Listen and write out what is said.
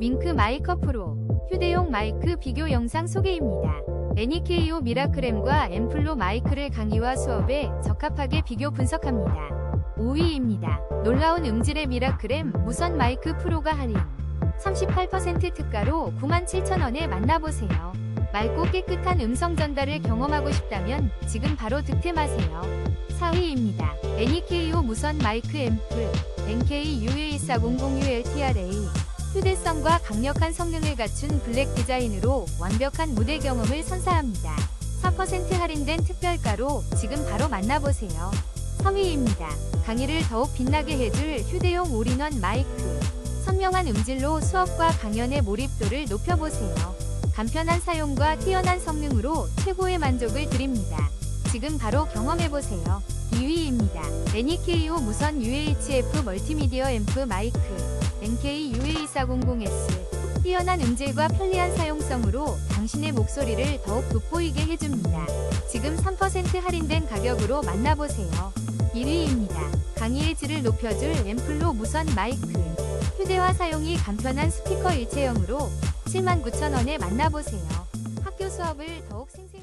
윙크 마이커 프로 휴대용 마이크 비교 영상 소개입니다. 애니케이오 미라클엠과 앰플로 마이크를 강의와 수업에 적합하게 비교 분석합니다. 5위입니다. 놀라운 음질의 미라클엠 무선 마이크 프로가 할인 38% 특가로 97,000원에 만나보세요. 맑고 깨끗한 음성 전달을 경험하고 싶다면 지금 바로 득템하세요. 4위입니다. 애니케이오 무선 마이크 앰플 NK UA400ULTRA 휴대성과 강력한 성능을 갖춘 블랙 디자인으로 완벽한 무대 경험을 선사합니다. 4% 할인된 특별가로 지금 바로 만나보세요. 3위입니다. 강의를 더욱 빛나게 해줄 휴대용 올인원 마이크. 선명한 음질로 수업과 강연의 몰입도를 높여보세요. 간편한 사용과 뛰어난 성능으로 최고의 만족을 드립니다. 지금 바로 경험해보세요. 2위입니다. 애니케이오 무선 UHF 멀티미디어 앰프 마이크 NK UA400S 뛰어난 음질과 편리한 사용성으로 당신의 목소리를 더욱 돋보이게 해줍니다. 지금 3% 할인된 가격으로 만나보세요. 1위입니다. 강의의 질을 높여줄 앰플로 무선 마이크 휴대화 사용이 간편한 스피커 일체형으로 79,000원에 만나보세요. 학교 수업을 더욱 생생